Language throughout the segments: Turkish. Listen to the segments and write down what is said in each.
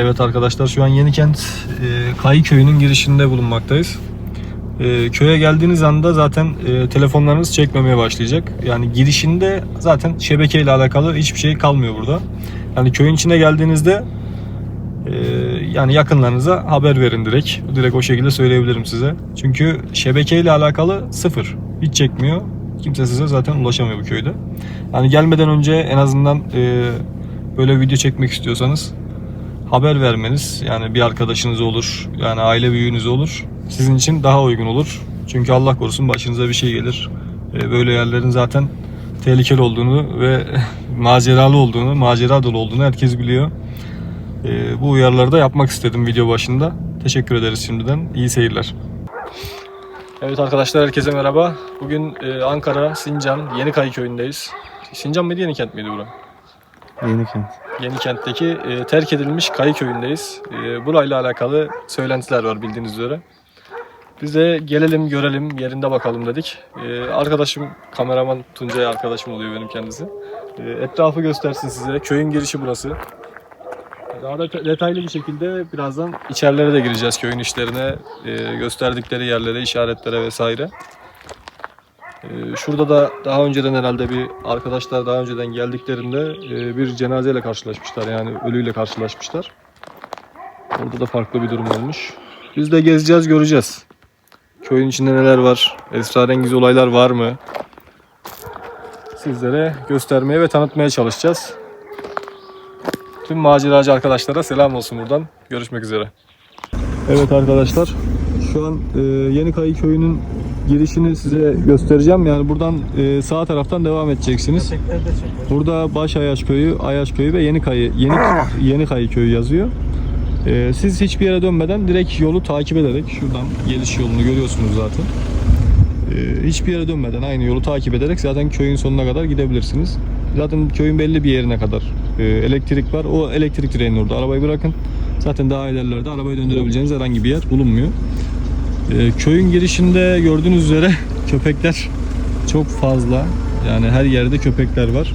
Evet arkadaşlar şu an Yenikent e, Kayı Köyü'nün girişinde bulunmaktayız. E, köye geldiğiniz anda zaten e, telefonlarınız çekmemeye başlayacak. Yani girişinde zaten şebekeyle alakalı hiçbir şey kalmıyor burada. Yani köyün içine geldiğinizde e, yani yakınlarınıza haber verin direkt. Direkt o şekilde söyleyebilirim size. Çünkü şebekeyle alakalı sıfır. Hiç çekmiyor. Kimse size zaten ulaşamıyor bu köyde. Yani gelmeden önce en azından e, böyle video çekmek istiyorsanız haber vermeniz yani bir arkadaşınız olur yani aile büyüğünüz olur sizin için daha uygun olur. Çünkü Allah korusun başınıza bir şey gelir. E, Böyle yerlerin zaten tehlikeli olduğunu ve maceralı olduğunu, macera dolu olduğunu herkes biliyor. E, Bu uyarıları da yapmak istedim video başında. Teşekkür ederiz şimdiden. İyi seyirler. Evet arkadaşlar herkese merhaba. Bugün e, Ankara, Sincan, Yenikay köyündeyiz. Sincan mıydı Yenikent miydi bura? Yenikent. Yenikent'teki e, terk edilmiş Kayı köyündeyiz. E, burayla alakalı söylentiler var bildiğiniz üzere. Biz de gelelim görelim yerinde bakalım dedik. E, arkadaşım kameraman Tuncay arkadaşım oluyor benim kendisi. E, etrafı göstersin size. Köyün girişi burası. Daha da detaylı bir şekilde birazdan içerilere de gireceğiz köyün işlerine, e, gösterdikleri yerlere, işaretlere vesaire. E, şurada da daha önceden herhalde bir arkadaşlar daha önceden geldiklerinde e, bir cenazeyle karşılaşmışlar yani ölüyle karşılaşmışlar. Orada da farklı bir durum olmuş. Biz de gezeceğiz, göreceğiz. Köyün içinde neler var, esrarengiz olaylar var mı? Sizlere göstermeye ve tanıtmaya çalışacağız. Tüm maceracı arkadaşlara selam olsun buradan. Görüşmek üzere. Evet arkadaşlar. Şu an e, Yenikayı köyünün girişini size göstereceğim. Yani buradan e, sağ taraftan devam edeceksiniz. Burada Baş Ayaş köyü, Ayaş köyü ve Yenikayı, Yeni Yenikayı köyü yazıyor. E, siz hiçbir yere dönmeden direkt yolu takip ederek şuradan geliş yolunu görüyorsunuz zaten. E, hiçbir yere dönmeden aynı yolu takip ederek zaten köyün sonuna kadar gidebilirsiniz. Zaten köyün belli bir yerine kadar e, elektrik var. O elektrik direğinin orada arabayı bırakın. Zaten daha ilerlerde arabayı döndürebileceğiniz herhangi bir yer bulunmuyor. E, köyün girişinde gördüğünüz üzere köpekler çok fazla. Yani her yerde köpekler var.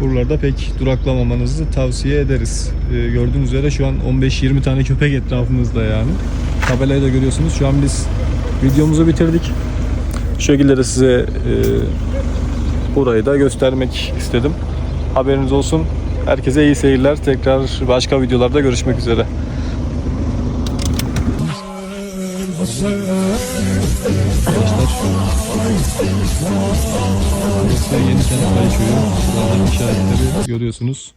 Buralarda pek duraklamamanızı tavsiye ederiz. E, gördüğünüz üzere şu an 15-20 tane köpek etrafımızda yani. Tabelayı da görüyorsunuz. Şu an biz videomuzu bitirdik. Bu şekilde de size e, burayı da göstermek istedim. Haberiniz olsun. Herkese iyi seyirler. Tekrar başka videolarda görüşmek üzere. Burası yeni kent köyü. Buradan işaretleri görüyorsunuz.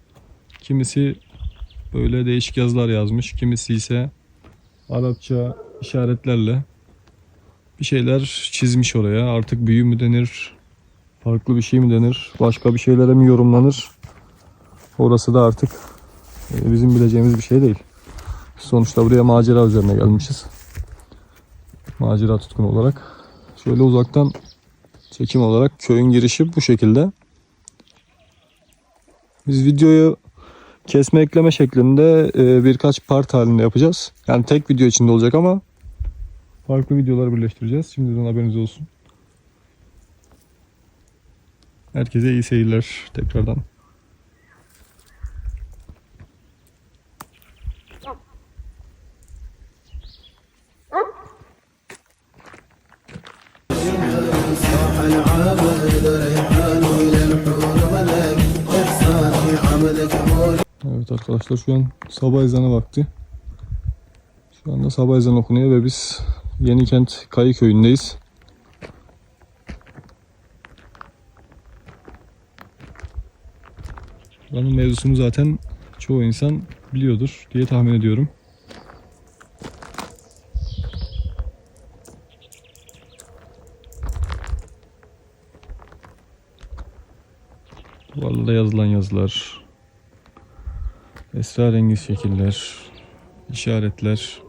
Kimisi böyle değişik yazılar yazmış. Kimisi ise Arapça işaretlerle bir şeyler çizmiş oraya. Artık büyü mü denir, farklı bir şey mi denir, başka bir şeylere mi yorumlanır? Orası da artık e, bizim bileceğimiz bir şey değil. Sonuçta buraya macera üzerine gelmişiz. Macera tutkunu olarak. Şöyle uzaktan çekim olarak köyün girişi bu şekilde. Biz videoyu kesme ekleme şeklinde e, birkaç part halinde yapacağız. Yani tek video içinde olacak ama farklı videoları birleştireceğiz. Şimdiden haberiniz olsun. Herkese iyi seyirler tekrardan. Evet arkadaşlar şu an sabah ezanı vakti. Şu anda sabah ezanı okunuyor ve biz Yenikent Kayı köyündeyiz. Buranın mevzusunu zaten çoğu insan biliyordur diye tahmin ediyorum. Duvarlarda yazılan yazılar, esrarengiz şekiller, işaretler.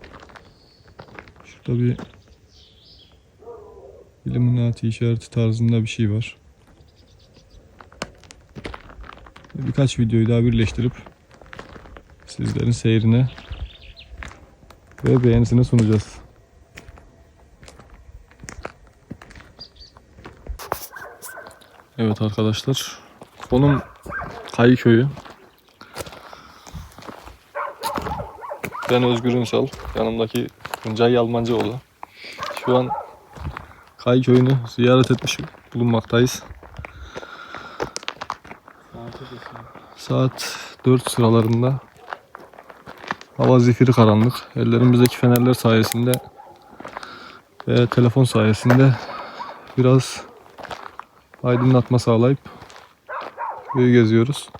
Şurada bir Illuminati işareti tarzında bir şey var. Birkaç videoyu daha birleştirip sizlerin seyrine ve beğenisine sunacağız. Evet arkadaşlar. Konum Kayı köyü. Ben Özgür Ünsal. Yanımdaki Tuncay Yalmancıoğlu. Şu an Kay köyünü ziyaret etmiş bulunmaktayız. Saat 4 sıralarında hava zifiri karanlık. Ellerimizdeki fenerler sayesinde ve telefon sayesinde biraz aydınlatma sağlayıp köyü geziyoruz.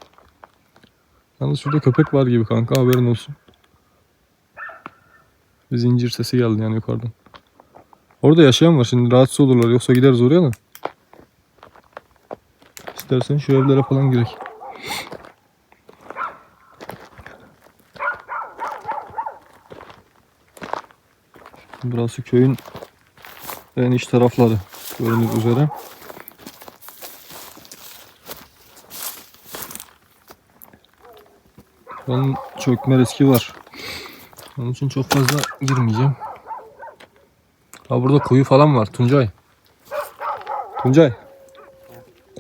Yalnız şurada köpek var gibi kanka haberin olsun. Bir zincir sesi geldi yani yukarıdan. Orada yaşayan var şimdi rahatsız olurlar yoksa gideriz oraya da. İstersen şu evlere falan girek. Burası köyün en iç tarafları gördüğünüz üzere. Buranın çökme riski var. Onun için çok fazla girmeyeceğim. Ha burada kuyu falan var Tuncay. Tuncay.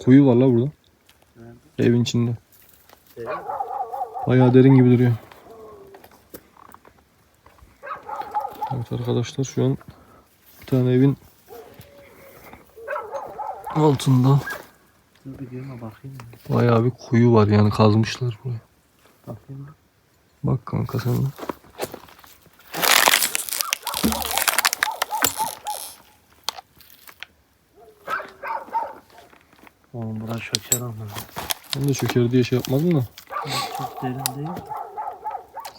Kuyu var la burada. Evin içinde. Bayağı derin gibi duruyor. Evet arkadaşlar şu an bir tane evin altında bayağı bir kuyu var yani kazmışlar burayı. Bakayım. Bak kanka sen de. Oğlum bura çöker ama. Ben de çöker diye şey yapmadım da. Çok derin değil.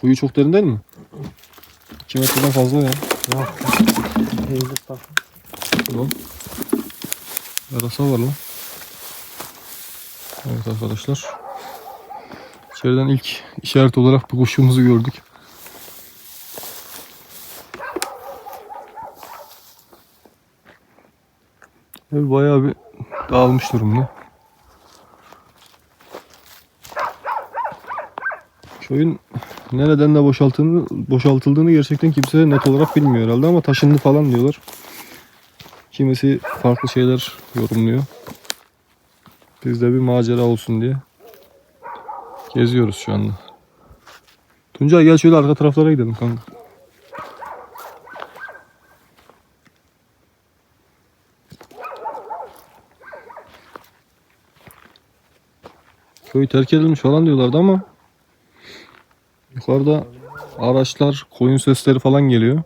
Kuyu çok derin değil mi? 2 metreden fazla ya. Yok. Eğilip bak. Ulan. Yarasa var lan. Evet arkadaşlar. İçeriden ilk işaret olarak bir kuşumuzu gördük. Ev bayağı bir dağılmış durumda. Köyün nereden de boşaltıldığını, boşaltıldığını gerçekten kimse net olarak bilmiyor herhalde ama taşındı falan diyorlar. Kimisi farklı şeyler yorumluyor. Biz de bir macera olsun diye geziyoruz şu anda. Tuncay gel şöyle arka taraflara gidelim kanka. Köy terk edilmiş falan diyorlardı ama yukarıda araçlar, koyun sesleri falan geliyor.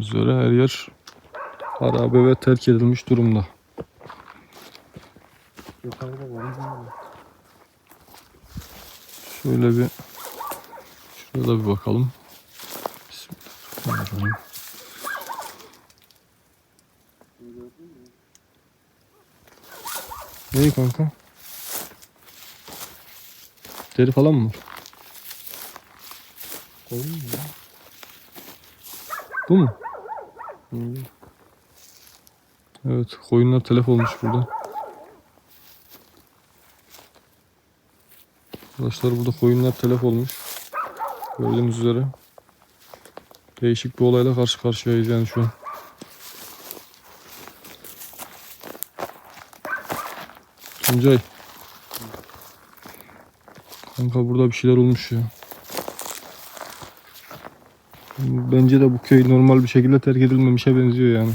Gördüğünüz üzere her yer harabe ve terk edilmiş durumda. Şöyle bir şurada bir bakalım. Bismillahirrahmanirrahim. Neyi kanka? Deri falan mı var? Koyun mu? Bu mu? Evet, koyunlar telef olmuş burada. Arkadaşlar burada koyunlar telef olmuş. Gördüğünüz üzere. Değişik bir olayla karşı karşıyayız yani şu an. Tuncay. Kanka burada bir şeyler olmuş ya. Bence de bu köy normal bir şekilde terk edilmemişe benziyor yani.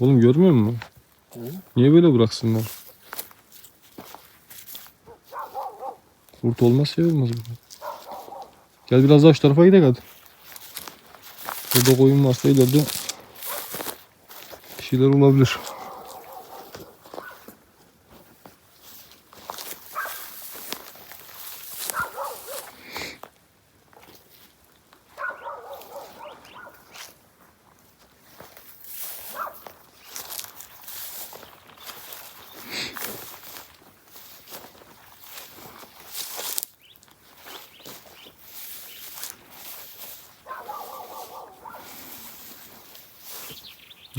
Oğlum görmüyor musun? Niye böyle bıraksınlar? Kurt olmaz şey olmaz. Gel biraz daha şu tarafa gidelim hadi. Burada koyun varsa ileride bir şeyler olabilir.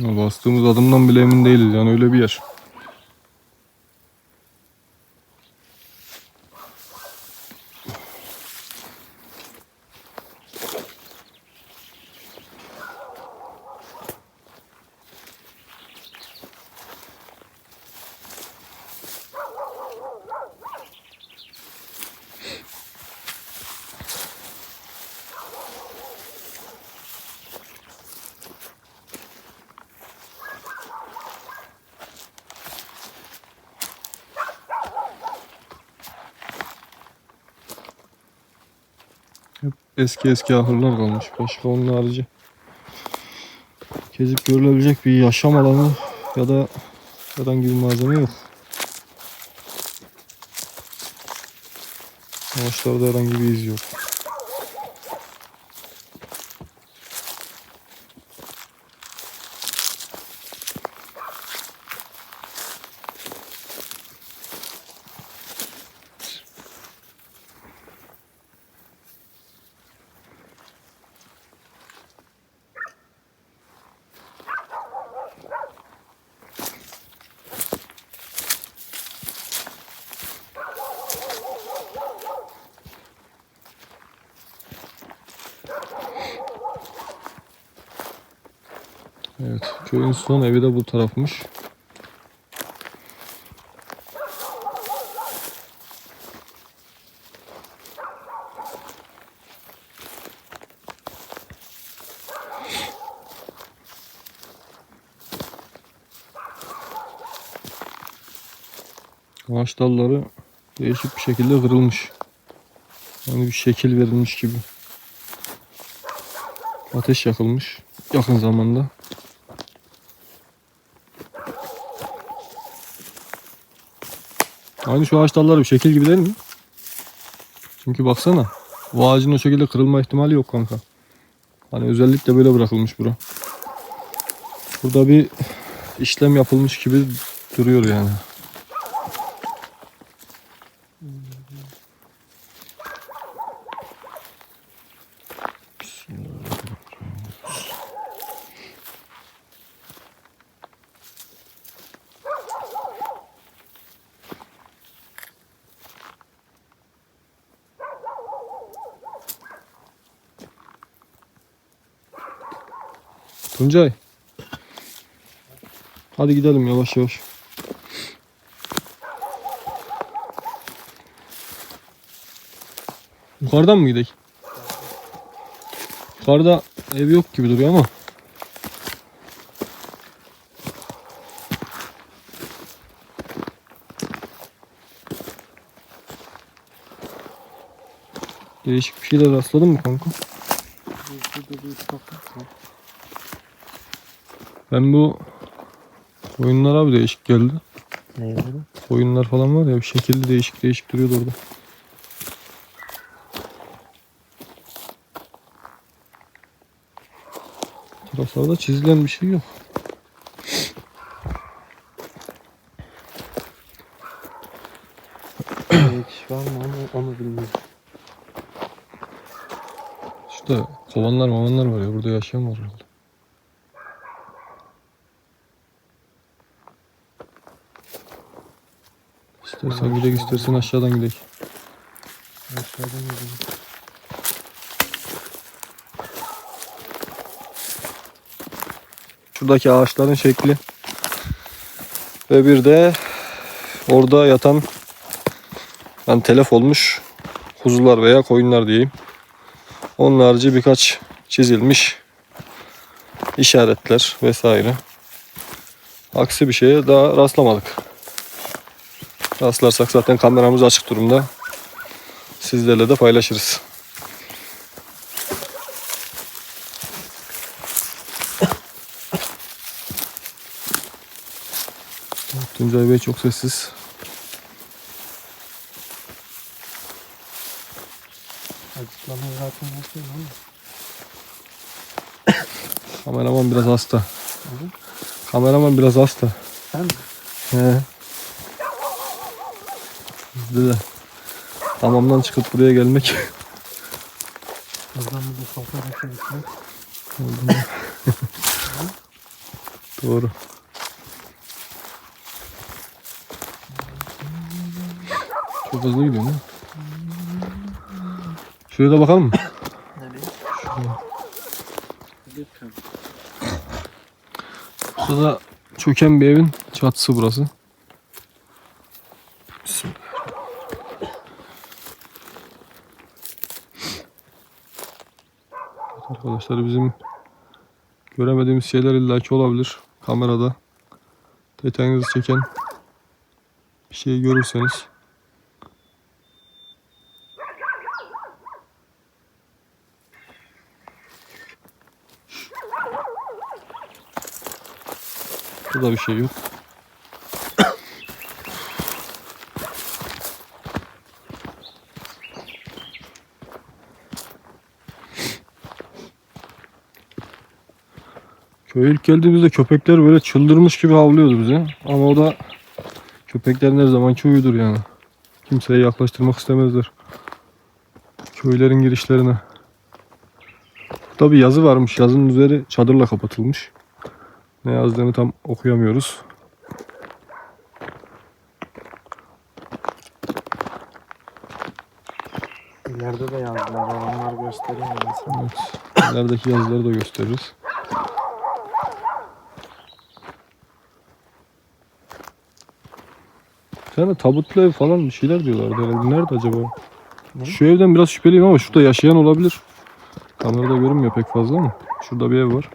Bastığımız adımdan bile emin değiliz yani öyle bir yer. Eski eski ahırlar kalmış. Başka onun harici. Gezip görülebilecek bir yaşam alanı ya da herhangi bir malzeme yok. Ağaçlarda herhangi bir iz yok. Evet, köyün son evi de bu tarafmış. Ağaç dalları değişik bir şekilde kırılmış. Yani bir şekil verilmiş gibi. Ateş yakılmış yakın zamanda. Aynı şu ağaç dalları bir şekil gibi değil mi? Çünkü baksana. Bu ağacın o şekilde kırılma ihtimali yok kanka. Hani özellikle böyle bırakılmış bura. Burada bir işlem yapılmış gibi duruyor yani. Tuncay. Hadi gidelim yavaş yavaş. Yukarıdan mı gidelim? Yukarıda ev yok gibi duruyor ama. Değişik bir şeyler rastladın mı kanka? Şurada bir ufaklık var. Ben bu oyunlar abi değişik geldi. Ne var? Oyunlar falan var ya bir şekilde değişik değişik duruyordu orada. Taraflarda çizilen bir şey yok. Geçiş var mı onu, onu bilmiyorum. Şurada kovanlar mavanlar var ya burada yaşayan var herhalde. İstersen gidelim istersen aşağıdan gidelim. Aşağıdan gidelim. Şuradaki ağaçların şekli. Ve bir de orada yatan yani telef olmuş kuzular veya koyunlar diyeyim. Onun harici birkaç çizilmiş işaretler vesaire. Aksi bir şeye daha rastlamadık. Rastlarsak zaten kameramız açık durumda. Sizlerle de paylaşırız. Tuncay Bey çok sessiz. Ama. Kameraman biraz hasta. Kameraman biraz hasta. Sen mi? He. Bizde de hamamdan çıkıp buraya gelmek O zaman bu fotoğrafı gitmek. doğru. Çok hızlı gidiyor değil mi? Şuraya da bakalım mı? Şurada çöken bir evin çatısı burası. arkadaşlar bizim göremediğimiz şeyler illaki olabilir kamerada. Detayınızı çeken bir şey görürseniz. Burada bir şey yok. Köye ilk geldiğimizde köpekler böyle çıldırmış gibi havlıyordu bize. Ama o da köpeklerin her zamanki huyudur yani. Kimseye yaklaştırmak istemezler. Köylerin girişlerine. Burada bir yazı varmış. Yazının üzeri çadırla kapatılmış. Ne yazdığını tam okuyamıyoruz. İleride de yazdılar. Onlar gösteriyor mesela. Evet. İlerideki yazıları da gösteririz. Bir tane tabutlu ev falan bir şeyler diyorlardı herhalde. Nerede acaba? Ne? Şu evden biraz şüpheliyim ama şurada yaşayan olabilir. Kamerada görünmüyor pek fazla ama. Şurada bir ev var.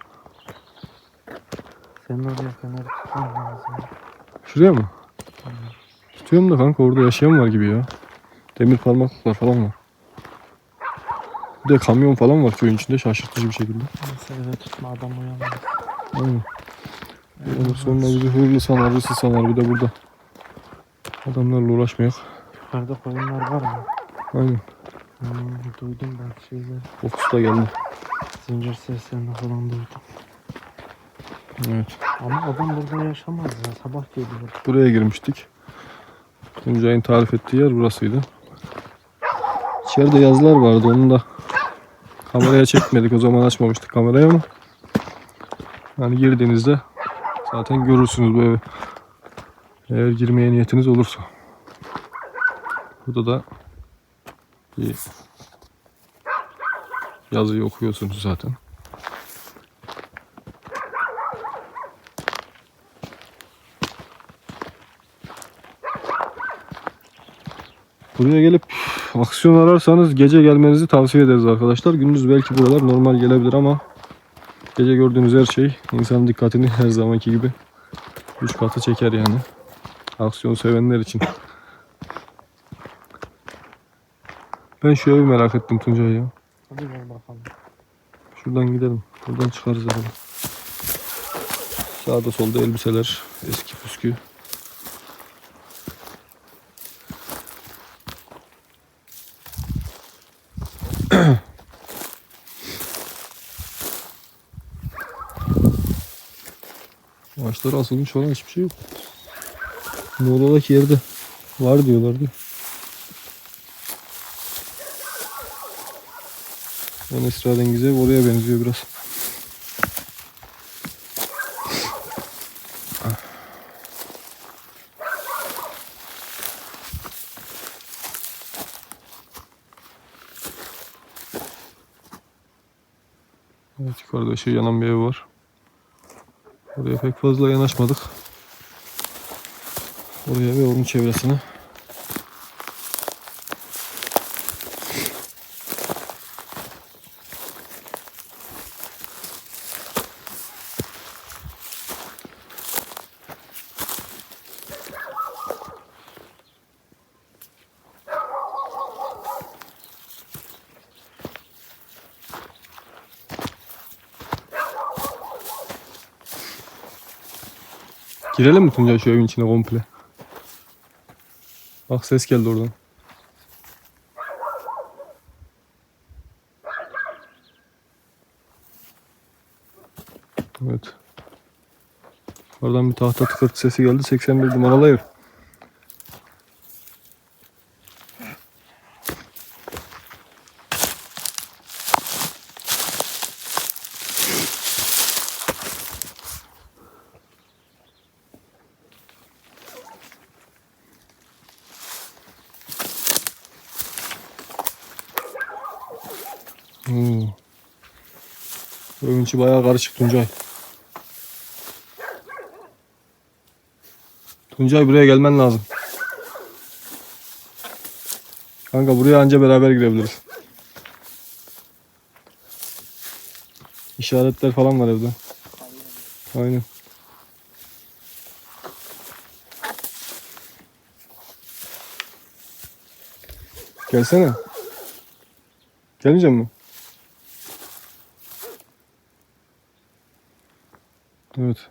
Senin oraya fener tutman lazım. Şuraya mı? Tutuyorum da kanka orada yaşayan var gibi ya. Demir parmaklıklar falan var. Bir de kamyon falan var köyün içinde şaşırtıcı bir şekilde. Neyse eve tutma adam uyanmaz. Aynen. Ondan sonra bizi hırlı sanar, hırsız sanar bir de burada. Adamlarla uğraşmayak. Yukarıda koyunlar var mı? Aynen. Hmm, duydum ben şeyleri. Kokusu da geldi. Zincir seslerini falan duydum. Evet. Ama adam burada yaşamaz ya. Sabah geliyor. Buraya girmiştik. Tuncay'ın tarif ettiği yer burasıydı. İçeride yazılar vardı. Onu da kameraya çekmedik. O zaman açmamıştık kamerayı ama yani girdiğinizde zaten görürsünüz bu evi. Eğer girmeye niyetiniz olursa. Burada da bir yazıyı okuyorsunuz zaten. Buraya gelip aksiyon ararsanız gece gelmenizi tavsiye ederiz arkadaşlar. Gündüz belki buralar normal gelebilir ama gece gördüğünüz her şey insanın dikkatini her zamanki gibi 3 katı çeker yani. Aksiyon sevenler için. Ben şu evi merak ettim Tuncay ya. Hadi gel bakalım. Şuradan gidelim. Buradan çıkarız herhalde. Sağda solda elbiseler. Eski püskü. Ağaçlar asılmış falan hiçbir şey yok. Muğla'daki yerde var diyorlardı. Ben esrarengiz ev oraya benziyor biraz. Evet yukarıda ışığı yanan bir ev var. Oraya pek fazla yanaşmadık. Oraya ve onun çevresine. Girelim mi Tuncay şu evin içine komple? Bak ses geldi oradan. Evet. Oradan bir tahta tıkırtı sesi geldi. 81 numaralı ev. Bayağı karışık Tuncay. Tuncay buraya gelmen lazım. Kanka buraya anca beraber girebiliriz. İşaretler falan var evde. Aynen. Gelsene. Gelmeyecek mi? Evet.